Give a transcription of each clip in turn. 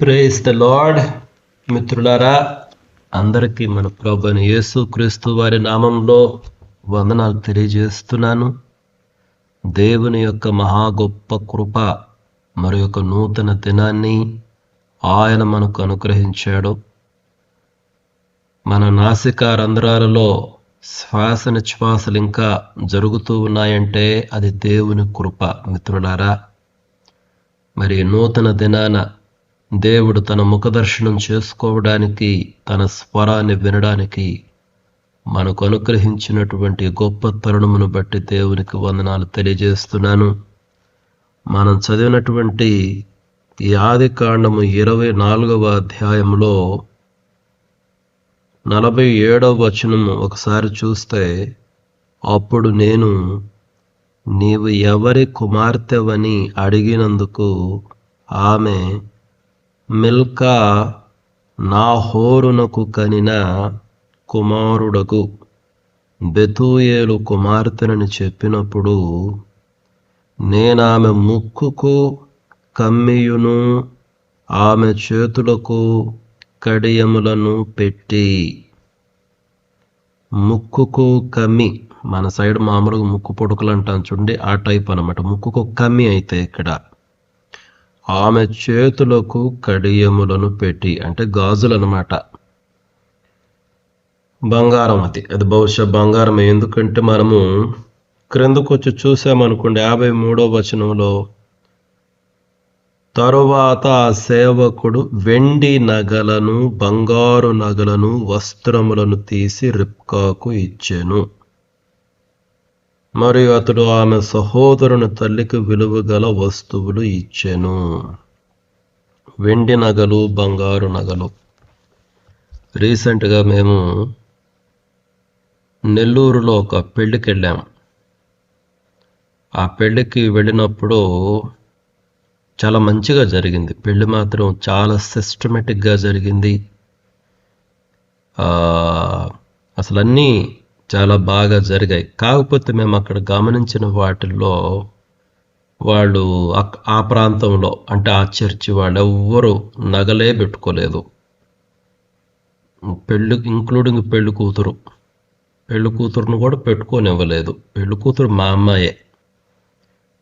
Praise the lord మిత్రులారా అందరికీ మన ప్రభుని యేసు క్రీస్తు వారి నామంలో వందనాలు తెలియజేస్తున్నాను. దేవుని యొక్క మహా గొప్ప కృప మరి యొక్క నూతన దినాన్ని ఆయన మనకు అనుగ్రహించాడు. మన నాసిక రంధ్రాలలో శ్వాస నిశ్వాసలు ఇంకా జరుగుతూ ఉన్నాయంటే అది దేవుని కృప మిత్రులారా. మరి నూతన దినాన దేవుడు తన ముఖదర్శనం చేసుకోవడానికి తన స్వరాన్ని వినడానికి మనకు అనుగ్రహించినటువంటి గొప్ప తరుణమును బట్టి దేవునికి వందనాలు తెలియజేస్తున్నాను. మనం చదివినటువంటి ఈ ఆది కాండము ఇరవై నాలుగవ అధ్యాయంలో నలభై ఏడవ వచనము ఒకసారి చూస్తే అప్పుడు నేను నీవు ఎవరి కుమార్తెవని అడిగినందుకు ఆమె మిల్కా నాహోరునకు కనిన కుమారుడకు బెతూయేలు కుమార్తెనని చెప్పినప్పుడు నేనామె ముక్కుకు కమ్మియును ఆమె చేతులకు కడియములను పెట్టి ముక్కుకు కమ్మి మన సైడ్ మామూలుగా ముక్కు పొడుకులు అంటాం చూడండి ఆ టైప్ అనమాట ముక్కుకు కమ్మి అయితే ఇక్కడ. ఆమె చేతులకు కడియములను పెట్టి అంటే గాజులు అనమాట బంగారం అది. అది బహుశా బంగారం ఎందుకంటే మనము క్రిందకు వచ్చి చూసామనుకోండి యాభై మూడో వచనంలో తరువాత ఆ సేవకుడు వెండి నగలను బంగారు నగలను వస్త్రములను తీసి రిప్కాకు ఇచ్చాను. మరియు అతడు ఆమె సహోదరుని తల్లికి విలువ గల వస్తువులు ఇచ్చెను. వెండి నగలు బంగారు నగలు. రీసెంట్గా మేము నెల్లూరులో ఒక పెళ్ళికి వెళ్ళాం ఆ పెళ్ళికి వెళ్ళినప్పుడు చాలా మంచిగా జరిగింది. పెళ్ళి మాత్రం చాలా సిస్టమేటిక్గా జరిగింది. అసలు అన్నీ చాలా బాగా జరిగాయి. కాకపోతే మేము అక్కడ గమనించిన వాటిల్లో వాళ్ళు ఆ ప్రాంతంలో అంటే ఆ చర్చి వాళ్ళు ఎవ్వరూ నగలే పెట్టుకోలేదు. పెళ్ళి ఇంక్లూడింగ్ పెళ్ళి కూతురు. పెళ్ళి కూతురును కూడా పెట్టుకోనివ్వలేదు. పెళ్ళి కూతురు మా అమ్మాయే.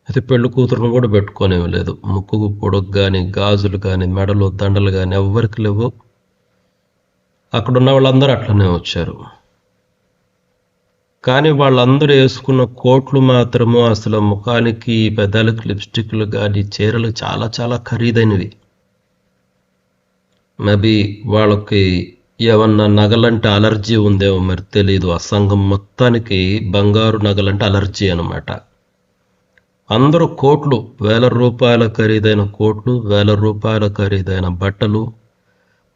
అయితే పెళ్ళి కూతురును కూడా పెట్టుకోనివ్వలేదు. ముక్కుకు పొడుగు కానీ గాజులు కానీ మెడలు దండలు కానీ ఎవ్వరికి లేవు. అక్కడ ఉన్న వాళ్ళందరూ అట్లనే వచ్చారు. కానీ వాళ్ళందరూ వేసుకున్న కోట్లు మాత్రము అసలు ముఖానికి పెదాలకు లిప్స్టిక్లు కానీ చీరలు చాలా చాలా ఖరీదైనవి. మేబీ వాళ్ళకి ఏమన్నా నగలంటే అలర్జీ ఉందేమో మరి తెలియదు ఆ సంఘం మొత్తానికి బంగారు నగలంటే అలర్జీ అనమాట అందరూ కోట్లు వేల రూపాయల ఖరీదైన కోట్లు వేల రూపాయల ఖరీదైన బట్టలు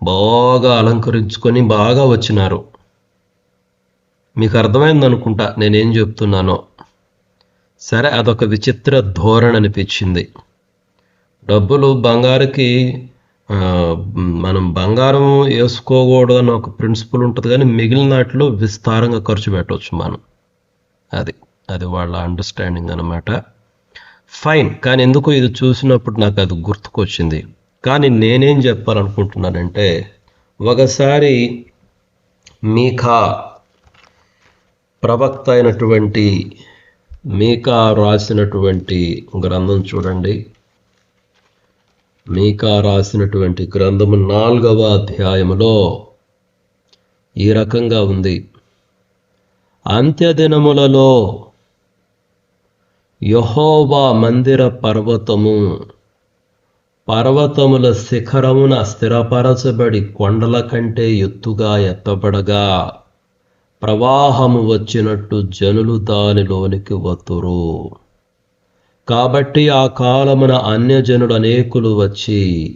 బాగా అలంకరించుకొని బాగా వచ్చినారు. మీకు అర్థమైంది అనుకుంటా నేనేం చెప్తున్నానో. సరే అదొక విచిత్ర ధోరణి అనిపించింది డబ్బులు బంగారుకి మనం బంగారం వేసుకోకూడదు అని ఒక ప్రిన్సిపల్ ఉంటుంది కానీ మిగిలిన వాటిలో విస్తారంగా ఖర్చు పెట్టవచ్చు మనం. అది అది వాళ్ళ అండర్స్టాండింగ్ అనమాట ఫైన్ కానీ ఎందుకు ఇది చూసినప్పుడు నాకు అది గుర్తుకొచ్చింది. కానీ నేనేం చెప్పాలనుకుంటున్నానంటే ఒకసారి మీకా ప్రవక్త అయినటువంటి మీకా రాసినటువంటి గ్రంథం చూడండి. మీకా రాసినటువంటి గ్రంథము నాలుగవ అధ్యాయములో ఈ రకంగా ఉంది. అంత్యదినములలో యహోవా మందిర పర్వతము పర్వతముల శిఖరమున స్థిరపరచబడి కొండల కంటే ఎత్తుగా ఎత్తబడగా ప్రవాహము వచ్చినట్టు జనులు దానిలోనికి వత్తురు. కాబట్టి ఆ కాలమున అన్యజనుడు అనేకులు వచ్చి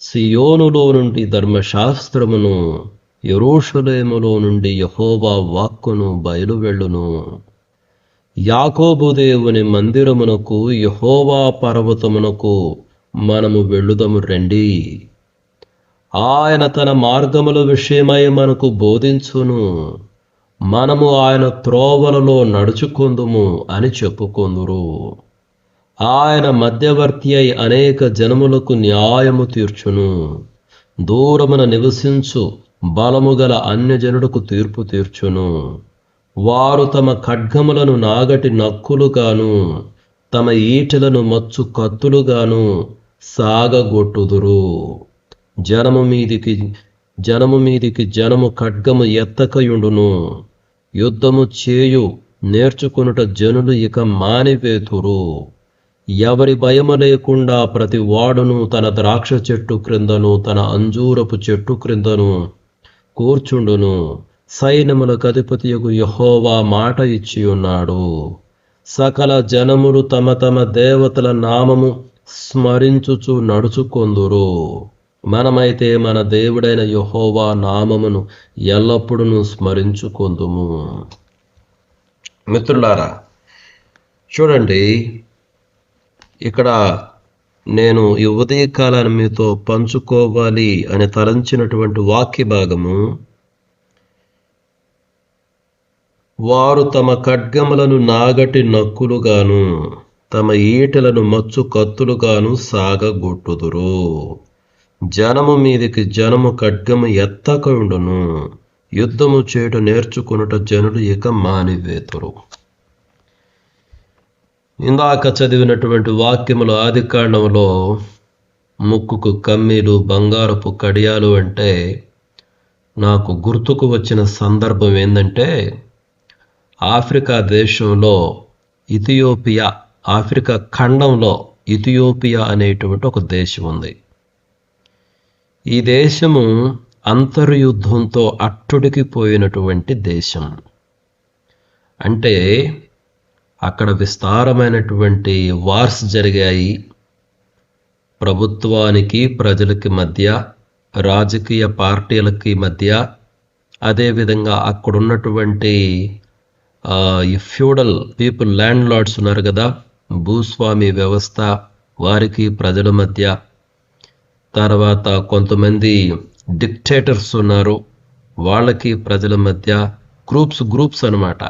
సియోనులో నుండి ధర్మశాస్త్రమును యరోషులేములో నుండి యహోవా వాక్కును బయలువెళ్ళును. యాకోబు దేవుని మందిరమునకు యహోవా పర్వతమునకు మనము వెళ్ళుదము రండి. ఆయన తన మార్గముల విషయమై మనకు బోధించును. మనము ఆయన త్రోవలలో నడుచుకుందుము అని చెప్పుకొందురు. ఆయన మధ్యవర్తి అయి అనేక జనములకు న్యాయము తీర్చును. దూరమున నివసించు బలము గల అన్యజనులకు తీర్పు తీర్చును. వారు తమ ఖడ్గములను నాగటి నక్కులుగాను తమ ఈటెలను మచ్చు కత్తులుగాను సాగగొట్టుదురు. జనము మీదికి జనము మీదికి జనము ఖడ్గము ఎత్తకయుండును. యుద్ధము చేయు నేర్చుకొనుట జనులు ఇక మానివేతురు. ఎవరి భయము లేకుండా ప్రతి వాడును తన ద్రాక్ష చెట్టు క్రిందను తన అంజూరపు చెట్టు క్రిందను కూర్చుండును. సైన్యముల కధిపతియకు యహోవా మాట ఇచ్చి ఉన్నాడు సకల జనములు తమ తమ దేవతల నామము స్మరించుచు నడుచుకొందురు. మనమైతే మన దేవుడైన యహోవా నామమును ఎల్లప్పుడూ స్మరించుకుందుము. మిత్రులారా చూడండి ఇక్కడ నేను ఈ ఉదయకాలాన్ని మీతో పంచుకోవాలి అని తలంచినటువంటి వాక్య భాగము వారు తమ ఖడ్గములను నాగటి నక్కులుగాను తమ ఈటలను మచ్చు కత్తులుగాను సాగగొట్టుదురు. జనము మీదికి జనము ఖడ్గము ఎత్తకుండును యుద్ధము చేయుట నేర్చుకునుట జనులు ఇక మానివేతురు. ఇందాక చదివినటువంటి వాక్యములు ఆది కాండంలో ముక్కుకు కమ్మీలు బంగారపు కడియాలు అంటే నాకు గుర్తుకు వచ్చిన సందర్భం ఏంటంటే ఆఫ్రికా దేశంలో ఇథియోపియా ఆఫ్రికా ఖండంలో ఇథియోపియా అనేటువంటి ఒక దేశం ఉంది. ఈ దేశము అంతర్యుద్ధంతో అట్టుడికిపోయినటువంటి దేశం. అంటే అక్కడ విస్తారమైనటువంటి వార్స్ జరిగాయి. ప్రభుత్వానికి ప్రజలకి మధ్య రాజకీయ పార్టీలకి మధ్య అదేవిధంగా అక్కడున్నటువంటి ఈ ఫ్యూడల్ పీపుల్ ల్యాండ్ లార్డ్స్ ఉన్నారు కదా భూస్వామి వ్యవస్థ వారికి ప్రజల మధ్య తర్వాత కొంతమంది డిక్టేటర్స్ ఉన్నారు. వాళ్ళకి ప్రజల మధ్య గ్రూప్స్ గ్రూప్స్ అనమాట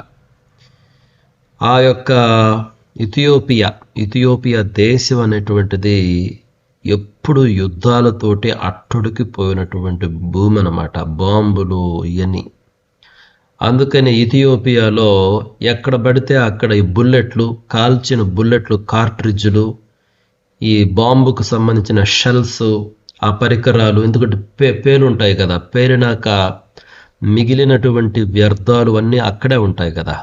ఆ యొక్క ఇథియోపియా ఇథియోపియా దేశం అనేటువంటిది ఎప్పుడు యుద్ధాలతోటి అట్టుడికి పోయినటువంటి భూమి అనమాట బాంబులు ఇవన్నీ అందుకని ఇథియోపియాలో ఎక్కడ పడితే అక్కడ ఈ బుల్లెట్లు కాల్చిన బుల్లెట్లు కార్ట్రిడ్జ్లు ఈ బాంబుకు సంబంధించిన షెల్స్ ఆ పరికరాలు ఎందుకంటే పే పేలుంటాయి కదా. పేలినాక మిగిలినటువంటి వ్యర్థాలు అన్నీ అక్కడే ఉంటాయి కదా.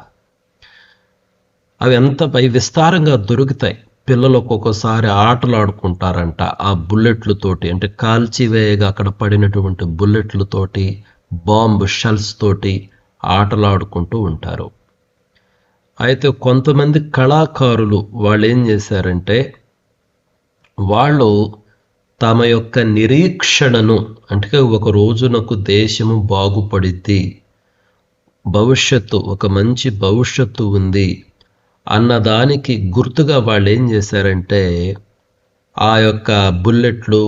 అవి ఎంత పై విస్తారంగా దొరుకుతాయి. పిల్లలు ఒక్కొక్కసారి ఆటలు ఆడుకుంటారంట ఆ బుల్లెట్లతోటి అంటే కాల్చివేయగా అక్కడ పడినటువంటి బుల్లెట్లతోటి బాంబు షెల్స్ తోటి ఆటలాడుకుంటూ ఉంటారు. అయితే కొంతమంది కళాకారులు వాళ్ళు ఏం చేశారంటే వాళ్ళు తమ యొక్క నిరీక్షణను అంటే ఒక రోజునకు దేశము బాగుపడిద్ది భవిష్యత్తు ఒక మంచి భవిష్యత్తు ఉంది అన్నదానికి గుర్తుగా వాళ్ళు ఏం చేశారంటే ఆ యొక్క బుల్లెట్లు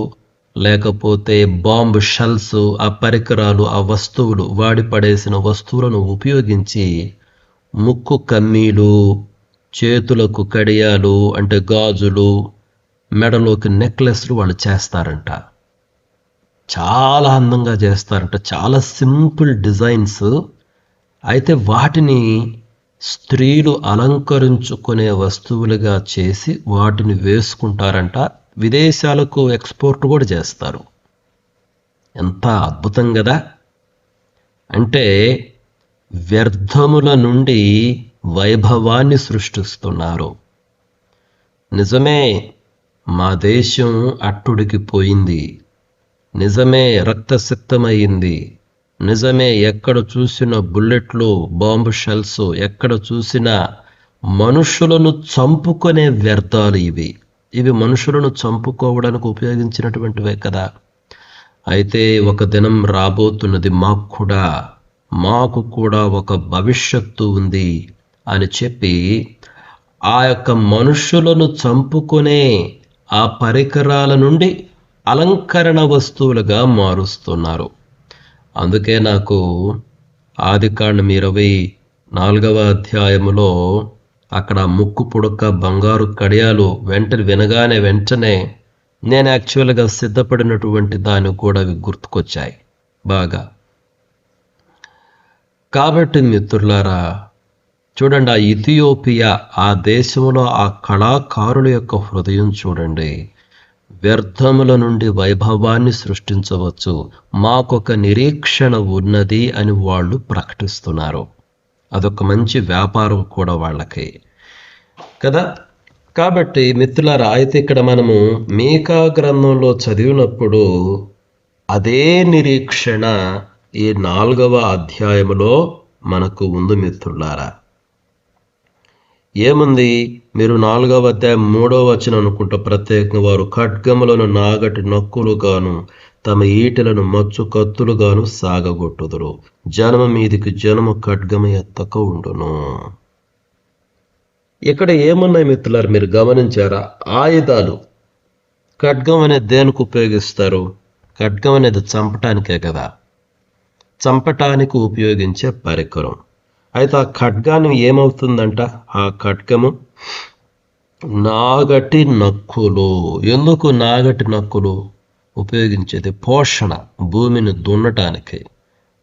లేకపోతే బాంబు షెల్స్ ఆ పరికరాలు ఆ వస్తువులు వాడి పడేసిన వస్తువులను ఉపయోగించి ముక్కు కమ్మీలు చేతులకు కడియాలు అంటే గాజులు మెడలోకి నెక్లెస్లు వాళ్ళు చేస్తారంట. చాలా అందంగా చేస్తారంట. చాలా సింపుల్ డిజైన్స్. అయితే వాటిని స్త్రీలు అలంకరించుకునే వస్తువులుగా చేసి వాటిని వేసుకుంటారంట. విదేశాలకు ఎక్స్పోర్ట్ కూడా చేస్తారు. ఎంత అద్భుతం కదా. అంటే వ్యర్థముల నుండి వైభవాన్ని సృష్టిస్తున్నారు. నిజమే మా దేశం అట్టుడికి పోయింది. నిజమే రక్తసిక్తమైంది. నిజమే ఎక్కడ చూసిన బుల్లెట్లు బాంబు షెల్స్ ఎక్కడ చూసినా మనుషులను చంపుకునే వ్యర్థాలు ఇవి. ఇవి మనుషులను చంపుకోవడానికి ఉపయోగించినటువంటివే కదా. అయితే ఒక దినం రాబోతున్నది మాకు కూడా మాకు కూడా ఒక భవిష్యత్తు ఉంది అని చెప్పి ఆ యొక్క మనుషులను చంపుకునే ఆ పరికరాల నుండి అలంకరణ వస్తువులుగా మారుస్తున్నారు. అందుకే నాకు ఆదికాండం ఇరవై నాలుగవ అధ్యాయములో అక్కడ ముక్కు పుడక బంగారు కడియాలు వెంటనే వినగానే వెంటనే నేను యాక్చువల్గా సిద్ధపడినటువంటి దాన్ని కూడా అవి గుర్తుకొచ్చాయి బాగా. కాబట్టి మిత్రులారా చూడండి ఆ ఇథియోపియా ఆ దేశంలో ఆ కళాకారుల యొక్క హృదయం చూడండి. వ్యర్థముల నుండి వైభవాన్ని సృష్టించవచ్చు. మాకొక నిరీక్షణ ఉన్నది అని వాళ్ళు ప్రకటిస్తున్నారు. అదొక మంచి వ్యాపారం కూడా వాళ్ళకి. కదా? కాబట్టి మిత్రులారా అయితే ఇక్కడ మనము మీకా గ్రంథంలో చదివినప్పుడు అదే నిరీక్షణ ఈ నాలుగవ అధ్యాయములో మనకు ఉంది మిత్రులారా. ఏముంది? మీరు నాలుగవ అధ్యాయం మూడవ వచనం అనుకుంటా ప్రత్యేకంగా వారు ఖడ్గములను నాగటి నొక్కులుగాను తమ ఈటలను మచ్చు కత్తులుగాను సాగగొట్టుదురు. జనము మీదికి జనము ఖడ్గమ ఎత్తక ఉండును. ఇక్కడ ఏమున్నాయి మిత్రులారు మీరు గమనించారా? ఆయుధాలు. ఖడ్గం అనేది దేనికి ఉపయోగిస్తారు? ఖడ్గం అనేది చంపటానికే కదా. చంపటానికి ఉపయోగించే పరికరం. అయితే ఆ ఖడ్గాన్ని ఏమవుతుందంట? ఆ ఖడ్గము నాగటి నక్కులు. ఎందుకు నాగటి నక్కులు? ఉపయోగించేది పోషణ భూమిని దున్నటానికి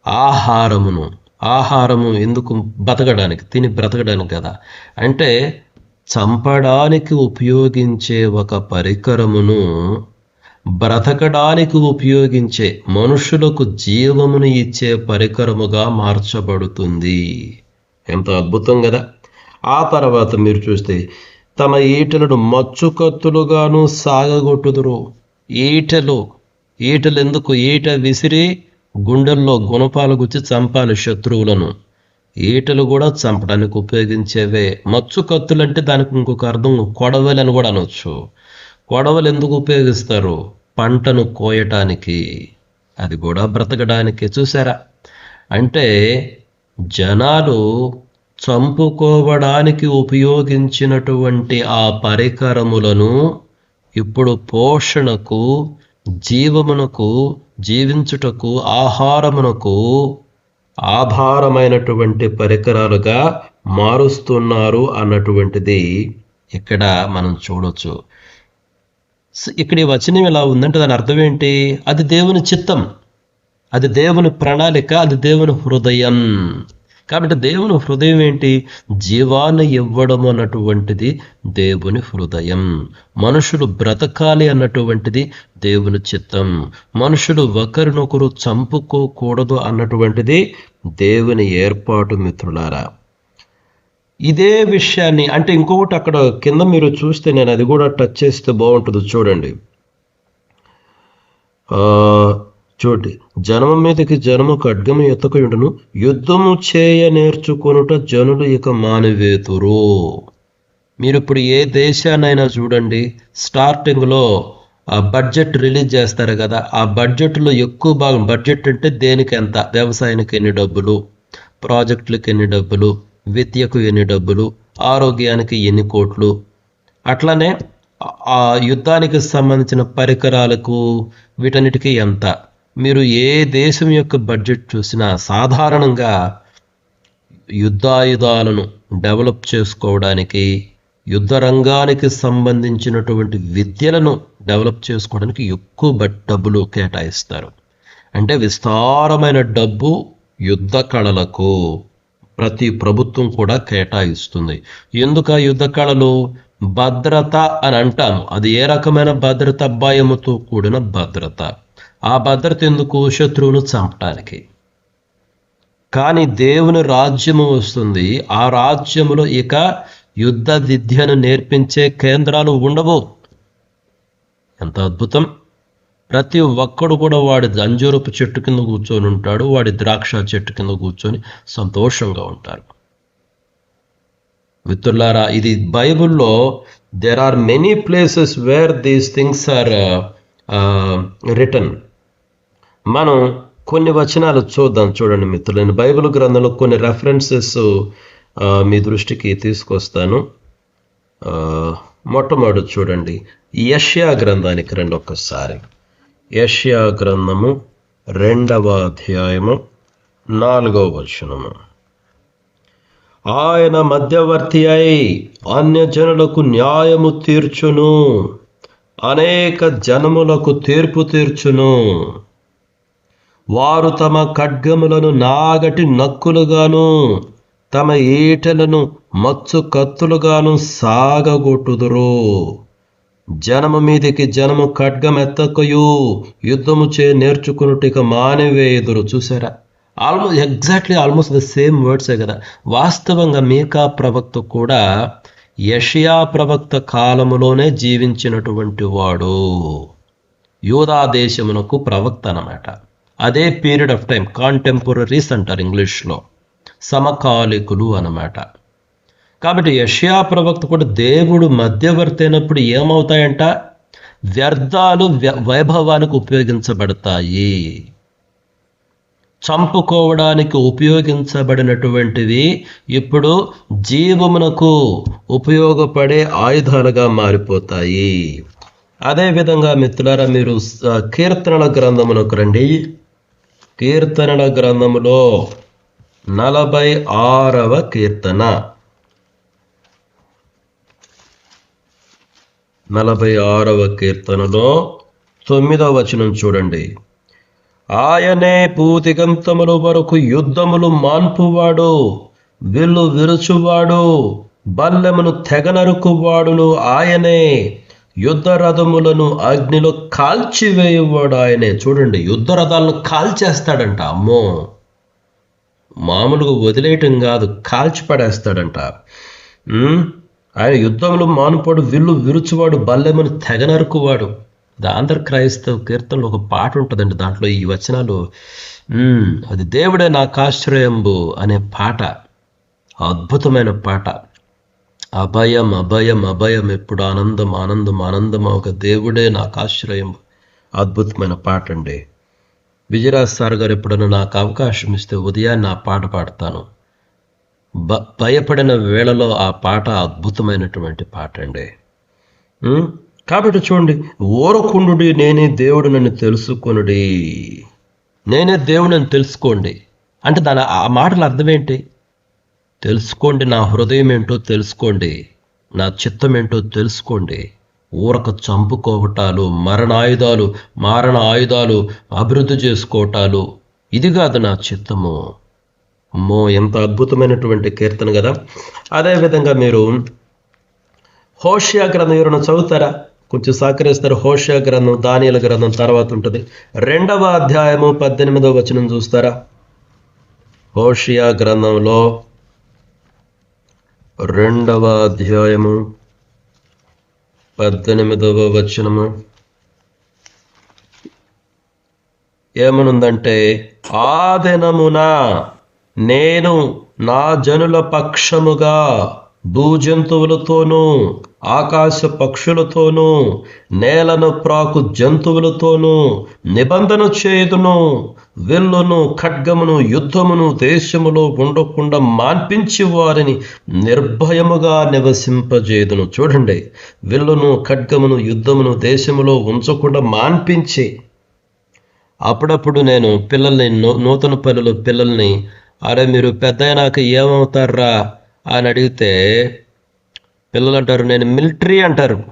ఆహారమును. ఆహారము ఎందుకు బతకడానికి తిని బ్రతకడానికి కదా. అంటే చంపడానికి ఉపయోగించే ఒక పరికరమును బ్రతకడానికి ఉపయోగించే మనుషులకు జీవమును ఇచ్చే పరికరముగా మార్చబడుతుంది. ఎంత అద్భుతం కదా ఆ తర్వాత మీరు చూస్తే తమ ఈటలను మచ్చుకత్తులుగాను సాగగొట్టుదురు. ఈటలు ఈటలు ఎందుకు ఈట విసిరి గుండెల్లో గుణపాలు గుచ్చి చంపాలి శత్రువులను. ఈటలు కూడా చంపడానికి ఉపయోగించేవే. మచ్చు కత్తులు అంటే దానికి ఇంకొక అర్థం కొడవలి అని కూడా అనొచ్చు. కొడవలు ఎందుకు ఉపయోగిస్తారు? పంటను కోయటానికి. అది కూడా బ్రతకడానికి చూసారా. అంటే జనాలు చంపుకోవడానికి ఉపయోగించినటువంటి ఆ పరికరములను ఇప్పుడు పోషణకు జీవమునకు జీవించుటకు ఆహారమునకు ఆధారమైనటువంటి పరికరాలుగా మారుస్తున్నారు అన్నటువంటిది ఇక్కడ మనం చూడొచ్చు. ఇక్కడ వచనం ఎలా ఉందంటే దాని అర్థం ఏంటి? అది దేవుని చిత్తం. అది దేవుని ప్రణాళిక అది దేవుని హృదయం. కాబట్టి దేవుని హృదయం ఏంటి? జీవాన్ని ఇవ్వడం అన్నటువంటిది దేవుని హృదయం. మనుషులు బ్రతకాలి అన్నటువంటిది దేవుని చిత్తం. మనుషులు ఒకరినొకరు చంపుకోకూడదు అన్నటువంటిది దేవుని ఏర్పాటు మిత్రులారా. ఇదే విషయాన్ని అంటే ఇంకొకటి అక్కడ కింద మీరు చూస్తే నేను అది కూడా టచ్ చేస్తే బాగుంటుంది. చూడండి. చూడండి. జనము మీదకి జనము ఖడ్గము ఎత్తకయుండును యుద్ధము చేయ నేర్చుకొనుట జనులు ఇక మానివేతురు. మీరు ఇప్పుడు ఏ దేశాన్నైనా చూడండి స్టార్టింగ్లో ఆ బడ్జెట్ రిలీజ్ చేస్తారు కదా ఆ బడ్జెట్లో ఎక్కువ భాగం బడ్జెట్ అంటే దేనికి ఎంత వ్యవసాయానికి ఎన్ని డబ్బులు? ప్రాజెక్టులకు ఎన్ని డబ్బులు? విద్యకు ఎన్ని డబ్బులు? ఆరోగ్యానికి ఎన్ని కోట్లు? అట్లనే ఆ యుద్ధానికి సంబంధించిన పరికరాలకు వీటన్నిటికీ ఎంత? మీరు ఏ దేశం యొక్క బడ్జెట్ చూసినా సాధారణంగా యుద్ధాయుధాలను డెవలప్ చేసుకోవడానికి యుద్ధ రంగానికి సంబంధించినటువంటి విద్యలను డెవలప్ చేసుకోవడానికి ఎక్కువ బట్ డబ్బులు కేటాయిస్తారు. అంటే విస్తారమైన డబ్బు యుద్ధ కళలకు ప్రతి ప్రభుత్వం కూడా కేటాయిస్తుంది. ఎందుకు ఆ యుద్ధ కళలు? భద్రత అని అంటాము. అది ఏ రకమైన భద్రత? భయముతో కూడిన భద్రత. ఆ భద్రత ఎందుకు శత్రువును చంపటానికి? కానీ దేవుని రాజ్యము వస్తుంది. ఆ రాజ్యములో ఇక యుద్ధ విద్యను నేర్పించే కేంద్రాలు ఉండవు. ఎంత అద్భుతం! ప్రతి ఒక్కడు కూడా వాడి అంజూరపు చెట్టు కింద కూర్చొని ఉంటాడు. వాడి ద్రాక్ష చెట్టు కింద కూర్చొని సంతోషంగా ఉంటారు. మిత్రులారా ఇది బైబిల్లో there are many places where these things are written మనం కొన్ని వచనాలు చూద్దాం చూడండి మిత్రులని బైబిల్ గ్రంథంలో కొన్ని రెఫరెన్సెస్ మీ దృష్టికి తీసుకొస్తాను. మొట్టమొదటి చూడండి. యష్యా గ్రంథానికి రెండు ఒక్కసారి. యష్యా గ్రంథము రెండవ అధ్యాయము నాలుగవ వచనము. ఆయన మధ్యవర్తి అయి అన్యజనులకు న్యాయము తీర్చును అనేక జనములకు తీర్పు తీర్చును. వారు తమ ఖడ్గములను నాగటి నక్కులుగాను తమ ఈటలను మచ్చు కత్తులుగాను సాగగొట్టుదురు. జనము మీదికి జనము ఖడ్గమెత్తకయు యుద్ధము చే నేర్చుకున్నట్టుక మానివేయుదురు. చూసారా? Almost exactly almost the same వర్డ్సే కదా? వాస్తవంగా మీకా ప్రవక్త కూడా యషియా ప్రవక్త కాలములోనే జీవించినటువంటి వాడు. యూదా దేశమునకు ప్రవక్త అన్నమాట. అదే పీరియడ్ ఆఫ్ టైం కాంటెంపరీస్ అంటారు ఇంగ్లీష్లో సమకాలికులు అన్నమాట. కాబట్టి యష్యా ప్రవక్త కూడా దేవుడు మధ్యవర్తి అయినప్పుడు ఏమవుతాయంట? వ్యర్థాలు వ్య- వైభవానికి ఉపయోగించబడతాయి. చంపుకోవడానికి ఉపయోగించబడినటువంటివి ఇప్పుడు జీవమునకు ఉపయోగపడే ఆయుధాలుగా మారిపోతాయి. అదేవిధంగా మిత్రులారా మీరు కీర్తనల గ్రంథమునకు రండి. కీర్తనల గ్రంథములో నలభై ఆరవ కీర్తన. నలభై ఆరవ కీర్తనలో తొమ్మిదవ వచనం చూడండి. ఆయనే పూతిగంతముల వరకు యుద్ధములు మాన్పువాడు విల్లు విరుచువాడు బల్లెమును తెగనరుకువాడును ఆయనే. యుద్ధ రథములను అగ్నిలో కాల్చివేయవాడు ఆయనే. చూడండి యుద్ధ రథాలను కాల్చేస్తాడంట. అమ్మో! మామూలుగా వదిలేయటం కాదు కాల్చి పడేస్తాడంట ఆయన యుద్ధంలో మానుపాడు విల్లు విరుచువాడు బల్లెమని తెగనరుకువాడు. నరుకువాడు ఆంధ్ర క్రైస్తవ కీర్తనలో ఒక పాట ఉంటుందండి దాంట్లో ఈ వచనాలు. అది దేవుడే నాకు ఆశ్రయంబు అనే పాట అద్భుతమైన పాట. అభయం అభయం అభయం ఎప్పుడు ఆనందం ఆనందం ఆనందం. ఒక దేవుడే నాకు ఆశ్రయం అద్భుతమైన పాట అండి. విజయరాజ్ సార్ గారు ఎప్పుడైనా నాకు అవకాశం ఇస్తే ఉదయాన్నే ఆ పాట పాడతాను. బ భయపడిన వేళలో ఆ పాట అద్భుతమైనటువంటి పాట అండి. కాబట్టి చూడండి ఓరకుండుడి నేనే దేవుడు నన్ను తెలుసుకొనుడి. నేనే దేవుడు నన్ను తెలుసుకోండి. అంటే దాని ఆ మాటల అర్థం ఏంటి? తెలుసుకోండి నా హృదయం ఏంటో తెలుసుకోండి నా చిత్తం ఏంటో తెలుసుకోండి. ఊరక చంపుకోవటాలు మరణాయుధాలు మారణ ఆయుధాలు అభివృద్ధి చేసుకోవటాలు ఇది కాదు నా చిత్తము. అమ్మో ఎంత అద్భుతమైనటువంటి కీర్తన కదా. అదేవిధంగా మీరు హోషియా గ్రంథం ఎవరైనా చదువుతారా? కొంచెం సహకరిస్తారు. హోషియా గ్రంథం దానియల గ్రంథం తర్వాత ఉంటుంది. రెండవ అధ్యాయము పద్దెనిమిదవ వచనం చూస్తారా? హోషియా గ్రంథంలో రెండవ అధ్యాయము పద్దెనిమిదవ వచనము. ఏమనుందంటే ఆ దినమున నేను నా జనుల పక్షముగా భూజంతువులతోనూ ఆకాశ పక్షులతోనూ నేలను ప్రాకు జంతువులతోనూ నిబంధన చేయుదును. విల్లును ఖడ్గమును యుద్ధమును దేశములో ఉండకుండా మాన్పించి వారిని నిర్భయముగా నివసింపజేయుదును. చూడండి విల్లును ఖడ్గమును యుద్ధమును దేశములో ఉంచకుండా మాన్పించి అప్పుడప్పుడు నేను పిల్లల్ని నూతన పనులు పిల్లల్ని అరే మీరు పెద్ద అయినాక ఏమవుతారా అని అడిగితే పిల్లలు అంటారు నేను మిలిటరీ అంటారు.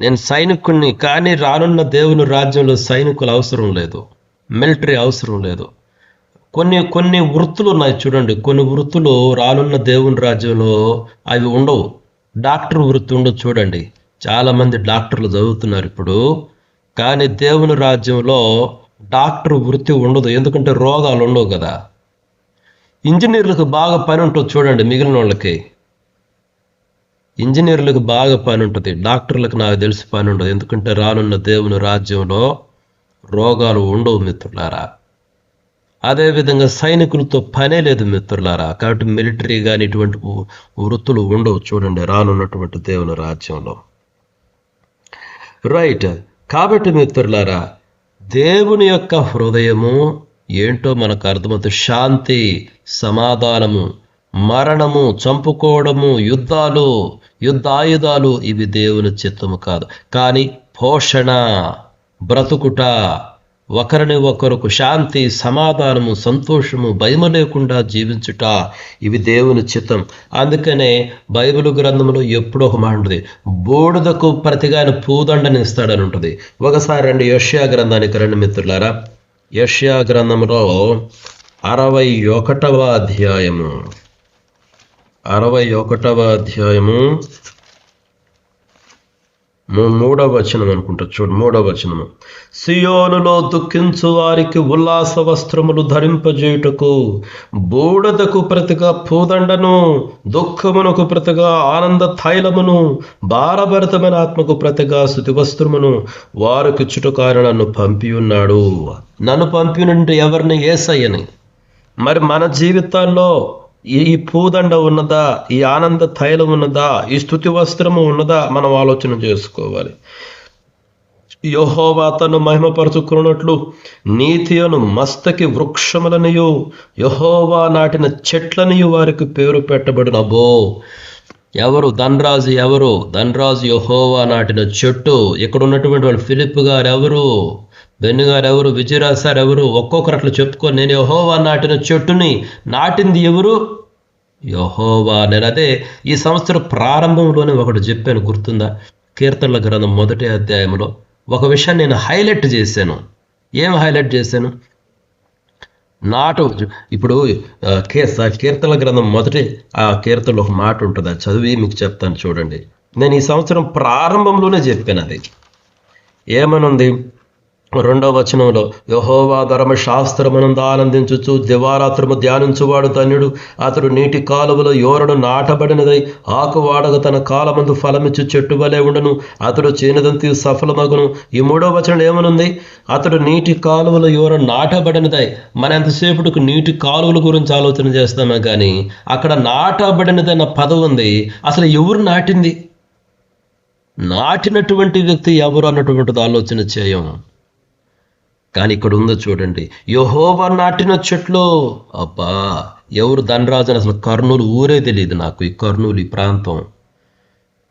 నేను సైనికుణ్ణి కానీ రానున్న దేవుని రాజ్యంలో సైనికులు అవసరం లేదు. మిలిటరీ అవసరం లేదు. కొన్ని కొన్ని వృత్తులు ఉన్నాయి చూడండి. కొన్ని వృత్తులు రానున్న దేవుని రాజ్యంలో అవి ఉండవు. డాక్టర్ వృత్తి ఉండదు చూడండి. చాలామంది డాక్టర్లు చదువుతున్నారు ఇప్పుడు. కానీ దేవుని రాజ్యంలో డాక్టర్ వృత్తి ఉండదు. ఎందుకంటే రోగాలు ఉండవు కదా. ఇంజనీర్లకు బాగా పని ఉంటుంది చూడండి మిగిలిన వాళ్ళకి. ఇంజనీర్లకు బాగా పని ఉంటుంది డాక్టర్లకు నాకు తెలిసి పని ఉండదు ఎందుకంటే రానున్న దేవుని రాజ్యంలో రోగాలు ఉండవు మిత్రులారా. అదేవిధంగా సైనికులతో పనే లేదు మిత్రులారా. కాబట్టి మిలిటరీ కానీ ఇటువంటి వృత్తులు ఉండవు చూడండి రానున్నటువంటి దేవుని రాజ్యంలో. రైట్. కాబట్టి మిత్రులారా దేవుని యొక్క హృదయము ఏంటో మనకు అర్థమవుతుంది. శాంతి సమాధానము మరణము చంపుకోవడము యుద్ధాలు యుద్ధాయుధాలు ఇవి దేవుని చిత్తము కాదు. కానీ పోషణ బ్రతుకుట ఒకరిని ఒకరికి శాంతి సమాధానము సంతోషము భయము లేకుండా జీవించుట ఇవి దేవుని చిత్తం. అందుకనే బైబిల్ గ్రంథంలో ఎప్పుడో ఒక మాట ఉంటుంది. బూడిదకు ప్రతిగా ఆయన పూదండని ఇస్తాడని ఉంటుంది. ఒకసారి రెండు యష్యా గ్రంథానికి రెండు మిత్రులారా. యష్యా గ్రంథంలో అరవై ఒకటవ అధ్యాయము. అరవై ఒకటవ అధ్యాయము. మూడవ వచనం అనుకుంటా చూడు మూడవ వచనము సియోనులో దుఃఖించు వారికి ఉల్లాస వస్త్రములు ధరింపజేయుటకు బూడదకు ప్రతిగా పూదండను దుఃఖమునకు ప్రతిగా ఆనంద తైలమును భారభరితమైన ఆత్మకు ప్రతిగా శుతి వస్త్రమును వారికి చుట్టుకు నన్ను పంపి ఉన్నాడు. నన్ను పంపినంటే ఎవరిని? ఏసయ్యని. మరి మన జీవితాల్లో ఈ పూదండ ఉన్నదా? ఈ ఆనంద తైలం ఉన్నదా? ఈ స్థుతి వస్త్రము ఉన్నదా? మనం ఆలోచన చేసుకోవాలి. యహోవా తను మహిమపరుచుకున్నట్లు నీతియను మస్తకి వృక్షములనియు యహోవా నాటిన చెట్లనియు వారికి పేరు పెట్టబడిన బో ఎవరు ధనరాజు ఎవరు? ధనరాజు యహోవా నాటిన చెట్టు. ఇక్కడ ఉన్నటువంటి వాళ్ళు ఫిలిప్ గారు ఎవరు? బెన్నుగారు ఎవరు విజయరాజ్ సార్ ఎవరు ఒక్కొక్కరు అట్లా చెప్పుకొని నేను యహోవా నాటిన చెట్టుని నాటింది ఎవరు? యహోవా నేను. అదే ఈ సంవత్సరం ప్రారంభంలోనే ఒకటి చెప్పాను గుర్తుందా? కీర్తనల గ్రంథం మొదటి అధ్యాయంలో ఒక విషయాన్ని నేను హైలైట్ చేశాను. ఏం హైలైట్ చేశాను? నాటు ఇప్పుడు కీర్తన కీర్తనల గ్రంథం మొదటి ఆ కీర్తనలో ఒక మాట ఉంటుంది అది చదివి మీకు చెప్తాను చూడండి. నేను ఈ సంవత్సరం ప్రారంభంలోనే చెప్పాను అది. ఏమనుంది? రెండవ వచనంలో యహోవా ధర్మశాస్త్రమునందు ఆనందించుచు దివారాత్రము ధ్యానించువాడు ధన్యుడు. అతడు నీటి కాలువలో యోరను నాటబడినదై ఆకువాడగ తన కాలమందు ఫలమిచ్చు చెట్టు వలె ఉండను. అతడు చేనదంతి సఫలమగును. ఈ మూడవ వచనం ఏమనుంది? అతడు నీటి కాలువల యోర నాటబడినదై మన ఎంతసేపటికి నీటి కాలువల గురించి ఆలోచన చేస్తామే కానీ అక్కడ నాటబడినదన్న పదవి ఉంది. అసలు ఎవరు నాటింది? నాటినటువంటి వ్యక్తి ఎవరు అన్నటువంటిది ఆలోచన చేయం. కానీ ఇక్కడ ఉందో చూడండి. యహోవా నాటిన చెట్లు. అబ్బా ఎవరు ధనరాజు అని అసలు కర్నూలు ఊరే తెలియదు నాకు ఈ కర్నూలు ఈ ప్రాంతం.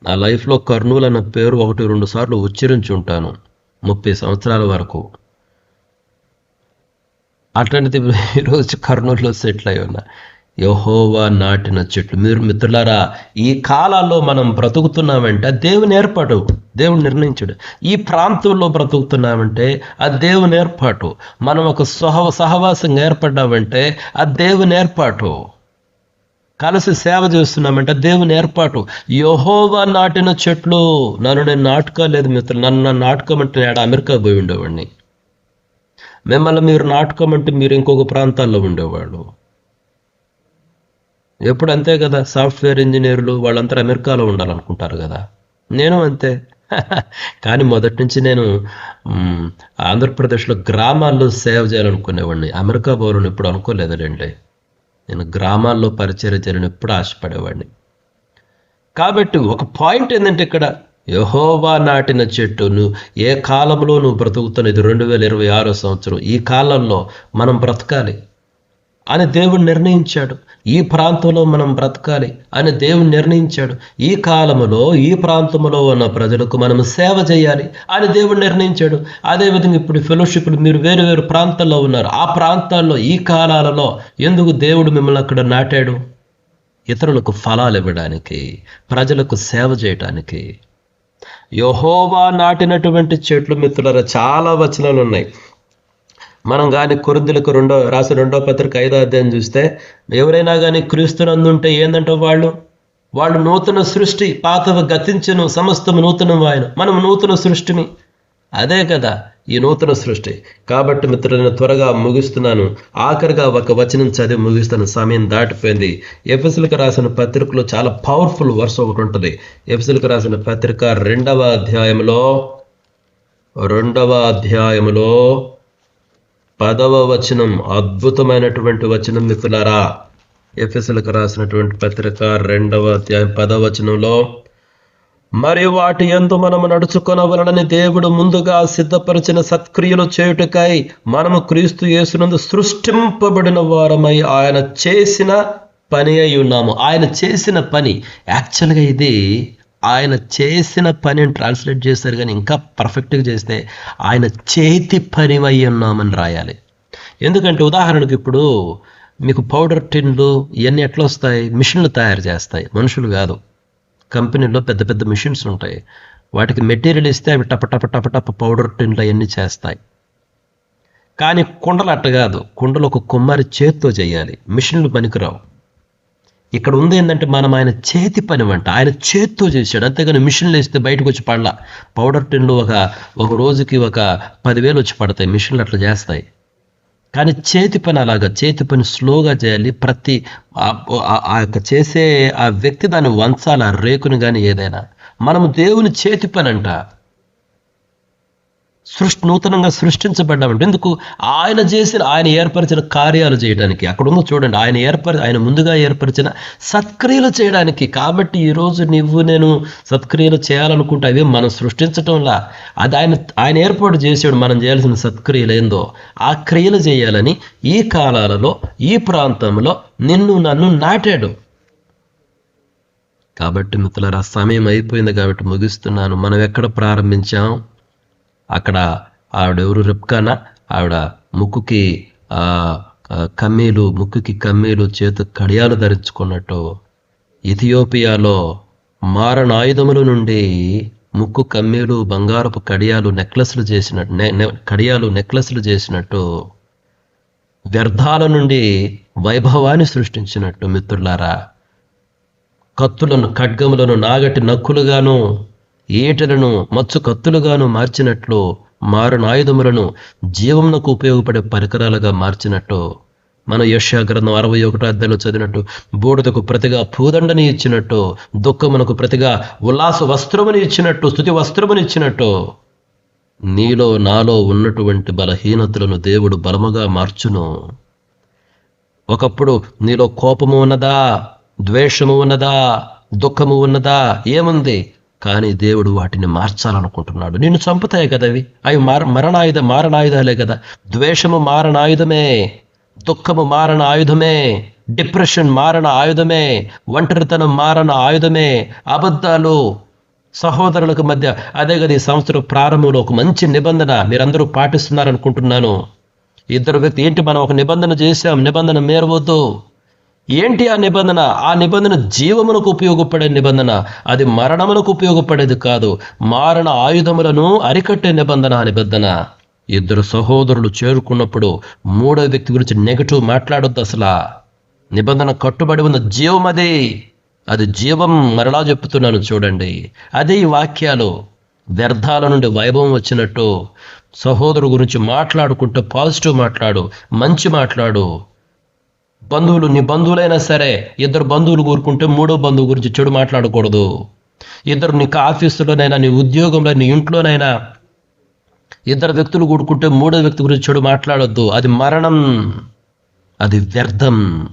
నా లైఫ్లో కర్నూలు అన్న పేరు ఒకటి రెండు సార్లు ఉచ్చరించి ఉంటాను ముప్పై సంవత్సరాల వరకు. అట్లాంటిది ఈరోజు కర్నూలులో సెటిల్ అయి ఉన్నా. యహోవా నాటిన చెట్లు. మీరు మిత్రులారా ఈ కాలాల్లో మనం బ్రతుకుతున్నామంటే దేవుని ఏర్పాటు దేవుడు నిర్ణయించాడు. ఈ ప్రాంతంలో బ్రతుకుతున్నామంటే ఆ దేవుని ఏర్పాటు. మనం ఒక సహ సహవాసంగా ఏర్పడ్డామంటే ఆ దేవుని ఏర్పాటు. కలిసి సేవ చేస్తున్నామంటే దేవుని ఏర్పాటు. యహోవా నాటిన చెట్లు నన్ను నేను నాటుకోలేదు మిత్రులు. నన్ను నన్ను నాటుకోమంటే నేను అమెరికా పోయి ఉండేవాడిని. మిమ్మల్ని మీరు నాటుకోమంటే మీరు ఇంకొక ప్రాంతాల్లో ఉండేవాళ్ళు. ఎప్పుడు అంతే కదా సాఫ్ట్వేర్ ఇంజనీర్లు వాళ్ళంతా అమెరికాలో ఉండాలనుకుంటారు కదా. నేను అంతే. కానీ మొదటి నుంచి నేను ఆంధ్రప్రదేశ్లో గ్రామాల్లో సేవ చేయాలనుకునేవాడిని. అమెరికా పోవాలని ఎప్పుడు అనుకోలేదులేండి. నేను గ్రామాల్లో పరిచయం చేయాలని ఎప్పుడు ఆశపడేవాడిని. కాబట్టి ఒక పాయింట్ ఏంటంటే ఇక్కడ యహోవా నాటిన చెట్టు నువ్వు ఏ కాలంలో నువ్వు బ్రతుకుతున్న ఇది రెండు వేల ఇరవై ఆరో సంవత్సరం. ఈ కాలంలో మనం బ్రతకాలి. అని దేవుడు నిర్ణయించాడు. ఈ ప్రాంతంలో మనం బ్రతకాలి అని దేవుడు నిర్ణయించాడు. ఈ కాలములో ఈ ప్రాంతంలో ఉన్న ప్రజలకు మనం సేవ చేయాలి అని దేవుడు నిర్ణయించాడు. అదేవిధంగా ఇప్పుడు ఫెలోషిప్లు మీరు వేరు వేరు ప్రాంతాల్లో ఉన్నారు. ఆ ప్రాంతాల్లో ఈ కాలాలలో ఎందుకు దేవుడు మిమ్మల్ని అక్కడ నాటాడు? ఇతరులకు ఫలాలు ఇవ్వడానికి ప్రజలకు సేవ చేయడానికి యహోవా నాటినటువంటి చెట్లు మిత్రుల చాలా వచనాలు ఉన్నాయి మనం కానీ కొరిందులకు రెండో రాసిన రెండో పత్రిక ఐదో అధ్యాయం చూస్తే ఎవరైనా కానీ క్రీస్తునందుంటే ఏందంటే వాళ్ళు? వాళ్ళు నూతన సృష్టి పాతవ గతించను సమస్తం నూతనం ఆయన మనం నూతన సృష్టిని. అదే కదా ఈ నూతన సృష్టి. కాబట్టి మిత్రులను త్వరగా ముగిస్తున్నాను. ఆఖరిగా ఒక వచనం చదివి ముగిస్తాను. సమయం దాటిపోయింది. ఎఫ్ఎస్లకు రాసిన పత్రికలో చాలా పవర్ఫుల్ వర్స్ ఒకటి ఉంటుంది. ఎఫ్ఎస్లకు రాసిన పత్రిక రెండవ అధ్యాయంలో రెండవ అధ్యాయంలో పదవ వచనం అద్భుతమైనటువంటి వచనం మిత్రులారా. ఎఫ్ఎస్లకు రాసినటువంటి పత్రిక రెండవ అధ్యాయం పదవ వచనంలో మరి వాటి ఎందు మనము నడుచుకొనవలనని దేవుడు ముందుగా సిద్ధపరిచిన సత్క్రియలు చేయుటకై మనము క్రీస్తు యేసునందు సృష్టింపబడిన వారమై ఆయన చేసిన పని అయి ఉన్నాము. ఆయన చేసిన పని యాక్చువల్గా ఇది ఆయన చేసిన పనిని ట్రాన్స్లేట్ చేశారు కానీ ఇంకా పర్ఫెక్ట్గా చేస్తే ఆయన చేతి పనివై ఉన్నామని రాయాలి. ఎందుకంటే ఉదాహరణకు ఇప్పుడు మీకు పౌడర్ టిన్లు ఇవన్నీ ఎట్లా వస్తాయి? మిషన్లు తయారు చేస్తాయి. మనుషులు కాదు. కంపెనీలో పెద్ద పెద్ద మిషన్స్ ఉంటాయి. వాటికి మెటీరియల్ ఇస్తే అవి టప టప టప టప పౌడర్ టిన్లు అవన్నీ చేస్తాయి. కానీ కుండలు అట్ట కాదు. కుండలు ఒక కుమ్మారి చేత్తో చేయాలి. మిషన్లు పనికిరావు. ఇక్కడ ఉంది ఏంటంటే మనం ఆయన చేతి పని వంట ఆయన చేత్తో చేశాడు. అంతేగాని మిషన్లు వేస్తే బయటకు వచ్చి పడలా. పౌడర్ టిన్లు ఒక ఒక రోజుకి ఒక పదివేలు వచ్చి పడతాయి. మిషన్లు అట్లా చేస్తాయి. కానీ చేతి పని అలాగా చేతి పని స్లోగా చేయాలి. ప్రతి ఆ- ఆ యొక్క చేసే ఆ వ్యక్తి దాన్ని వంచాలి ఆ రేకుని కానీ ఏదైనా. మనము దేవుని చేతి పని అంట. సృష్టి నూతనంగా సృష్టించబడ్డామంటే ఎందుకు? ఆయన చేసిన ఆయన ఏర్పరిచిన కార్యాలు చేయడానికి. అక్కడ ఉందో చూడండి. ఆయన ఏర్పరి ఆయన ముందుగా ఏర్పరిచిన సత్క్రియలు చేయడానికి. కాబట్టి ఈరోజు నువ్వు నేను సత్క్రియలు చేయాలనుకుంటే అవి మనం సృష్టించటంలా. అది ఆయన ఆయన ఏర్పాటు చేసాడు మనం చేయాల్సిన సత్క్రియలు ఏందో? ఆ క్రియలు చేయాలని ఈ కాలాలలో ఈ ప్రాంతంలో నిన్ను నన్ను నాటాడు. కాబట్టి మిత్రులారా సమయం అయిపోయింది కాబట్టి ముగిస్తున్నాను. మనం ఎక్కడ ప్రారంభించాం? అక్కడ ఆవిడెవరు రిప్కానా ఆవిడ ముక్కుకి ఆ, కమ్మీలు ముక్కుకి కమ్మీలు చేతు కడియాలు ధరించుకున్నట్టు ఇథియోపియాలో మారణాయుధముల నుండి ముక్కు కమ్మీలు బంగారపు కడియాలు నెక్లెస్లు చేసినట్టు నె- కడియాలు నెక్లెస్లు చేసినట్టు వ్యర్థాల నుండి వైభవాన్ని సృష్టించినట్టు మిత్రులారా. కత్తులను ఖడ్గములను నాగటి నక్కులుగాను ఈటలను మచ్చు కత్తులుగాను మార్చినట్లు మారణాయుధములను జీవమునకు ఉపయోగపడే పరికరాలుగా మార్చినట్టు. మన యశాగ్రంథం అరవై ఒకటో అద్దెలో చదివినట్టు బూడిదకు ప్రతిగా పూదండని ఇచ్చినట్టు దుఃఖమునకు ప్రతిగా ఉల్లాస వస్త్రముని ఇచ్చినట్టు స్థుతి వస్త్రముని ఇచ్చినట్టు. నీలో నాలో ఉన్నటువంటి బలహీనతలను దేవుడు బలముగా మార్చును. ఒకప్పుడు నీలో కోపము ఉన్నదా? ద్వేషము ఉన్నదా? దుఃఖము ఉన్నదా? ఏముంది? కానీ దేవుడు వాటిని మార్చాలనుకుంటున్నాడు. నిన్ను చంపుతాయి కదా అవి? అవి మార మరణాయుధ మారణాయుధాలే కదా. ద్వేషము మారణాయుధమే దుఃఖము మారణ ఆయుధమే డిప్రెషన్ మారణ ఆయుధమే ఒంటరితనం మారణ ఆయుధమే అబద్ధాలు సహోదరులకు మధ్య. అదే కదా ఈ సంవత్సరం ప్రారంభంలో ఒక మంచి నిబంధన మీరందరూ పాటిస్తున్నారనుకుంటున్నాను. ఇద్దరు వ్యక్తి ఏంటి మనం ఒక నిబంధన చేశాం నిబంధన మేరవద్దు. ఏంటి ఆ నిబంధన? ఆ నిబంధన జీవమునకు ఉపయోగపడే నిబంధన. అది మరణమునకు ఉపయోగపడేది కాదు. మారణ ఆయుధములను అరికట్టే నిబంధన ఆ నిబంధన. ఇద్దరు సహోదరులు చేరుకున్నప్పుడు మూడో వ్యక్తి గురించి నెగటివ్ మాట్లాడొద్దు అసలు. నిబంధన కట్టుబడి ఉన్న జీవం అది. అది జీవం మరలా చెప్తున్నాను చూడండి. అదే ఈ వాక్యాలు. వ్యర్థాల నుండి వైభవం వచ్చినట్టు. సహోదరు గురించి మాట్లాడుకుంటూ పాజిటివ్ మాట్లాడు మంచి మాట్లాడు. బంధువులు నీ బంధువులైనా సరే ఇద్దరు బంధువులు కోరుకుంటే మూడో బంధువు గురించి చెడు మాట్లాడకూడదు. ఇద్దరు నీకు ఆఫీసులోనైనా నీ ఉద్యోగంలో నీ ఇంట్లోనైనా ఇద్దరు వ్యక్తులు కూడుకుంటే మూడో వ్యక్తి గురించి చెడు మాట్లాడొద్దు. అది మరణం. అది వ్యర్థం.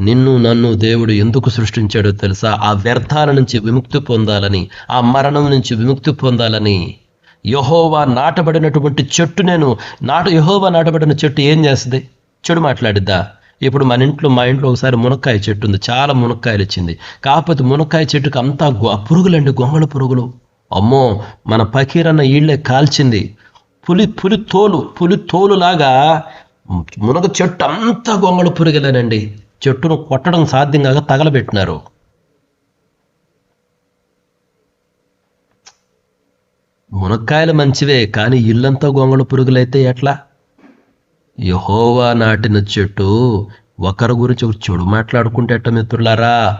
నిన్ను నన్ను దేవుడు ఎందుకు సృష్టించాడో తెలుసా? ఆ వ్యర్థాల నుంచి విముక్తి పొందాలని ఆ మరణం నుంచి విముక్తి పొందాలని యహోవా నాటబడినటువంటి చెట్టు నేను నాటు యహోవా నాటబడిన చెట్టు ఏం చేస్తుంది? చెడు మాట్లాడిద్దా? ఇప్పుడు మన ఇంట్లో మా ఇంట్లో ఒకసారి మునక్కాయ చెట్టు ఉంది. చాలా మునక్కాయలు ఇచ్చింది కాకపోతే మునక్కాయ చెట్టుకు అంతా గొ- పురుగులండి గొంగళ పురుగులు. అమ్మో మన పకీరన్న ఈళ్ళే కాల్చింది. పులి పులి తోలు పులి తోలులాగా మునగ చెట్టు అంతా గొంగళ పురుగులేనండి. చెట్టును కొట్టడం సాధ్యం కాక తగలబెట్టినారు. మునక్కాయలు మంచివే కానీ ఇల్లంతా గొంగళ పురుగులైతే ఎట్లా? యహోవా నాటిన చెట్టు ఒకరి గురించి ఒక చెడు మాట్లాడుకుంటే మిత్రులారా?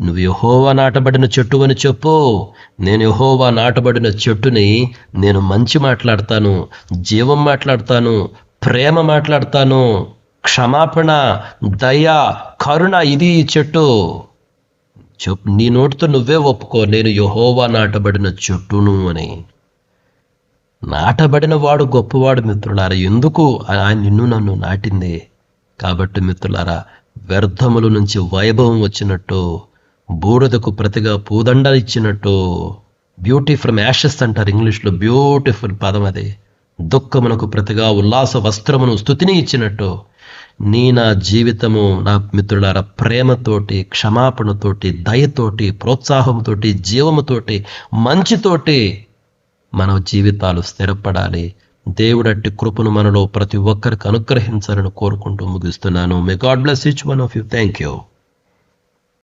నువ్వు యహోవా నాటబడిన చెట్టు అని చెప్పు. నేను యహోవా నాటబడిన చెట్టుని నేను మంచి మాట్లాడతాను జీవం మాట్లాడతాను ప్రేమ మాట్లాడతాను. క్షమాపణ దయ కరుణ ఇది ఈ చెట్టు. చెప్పు నీ నోటితో నువ్వే ఒప్పుకో నేను యహోవా నాటబడిన చెట్టును అని. నాటబడిన వాడు గొప్పవాడు మిత్రులారా. ఎందుకు? ఆయన నిన్ను నన్ను నాటింది. కాబట్టి మిత్రులారా వ్యర్థముల నుంచి వైభవం వచ్చినట్టు బూడిదకు ప్రతిగా పూదండలు ఇచ్చినట్టు బ్యూటీ ఫ్రమ్ యాషెస్ అంటారు ఇంగ్లీష్లో బ్యూటిఫుల్ పదం అది. దుఃఖమునకు ప్రతిగా ఉల్లాస వస్త్రమును స్థుతిని ఇచ్చినట్టు నీ నా జీవితము నా మిత్రులారా ప్రేమతోటి క్షమాపణతోటి దయతోటి ప్రోత్సాహంతోటి జీవముతోటి మంచితోటి మన జీవితాలు స్థిరపడాలి. దేవుడట్టి కృపను మనలో ప్రతి ఒక్కరికి అనుగ్రహించాలని కోరుకుంటూ ముగిస్తున్నాను. May God bless each one of you thank you